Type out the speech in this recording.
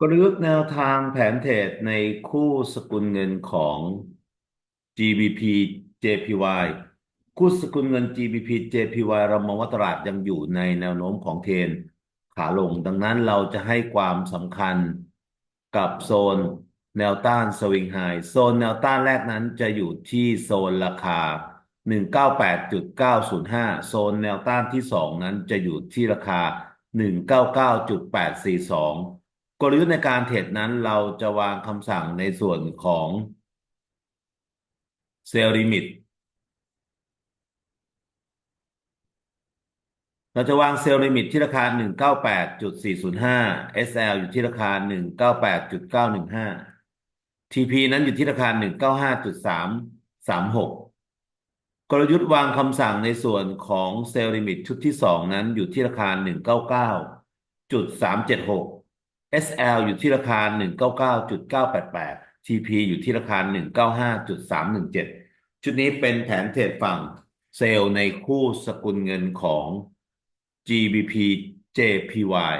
กลยุทธ์แนวทางแผนเทรดในคู่สกุลเงินของ GBP JPY คู่สกุลเงิน GBP JPY เรามองว่าตลาดยังอยู่ในแนวโน้มของเทรนขาลง ดังนั้นเราจะให้ความสำคัญกับโซนแนวต้านสวิงไฮโซนแนวต้านแรกนั้นจะอยู่ที่โซนราคา 198.905 โซนแนวต้านที่ 2 นั้นจะอยู่ที่ราคา 199.842 กลยุทธ์ในการเทรดนั้นเราจะวางคำสั่งในส่วนของเซลล์ลิมิตเราจะวางเซลล์ลิมิตที่ราคา 198.405 SL อยู่ที่ราคา 198.915 TP นั้นอยู่ที่ราคา 195.336 กลยุทธ์วางคำสั่งในส่วนของเซลล์ลิมิตชุดที่ 2 นั้นอยู่ที่ราคา 199.376 SL อยู่ที่ราคา 199.988 TP อยู่ที่ราคา 195.317 ชุดนี้เป็นแผนเทรดฝั่งเซลล์ในคู่สกุลเงินของ GBP JPY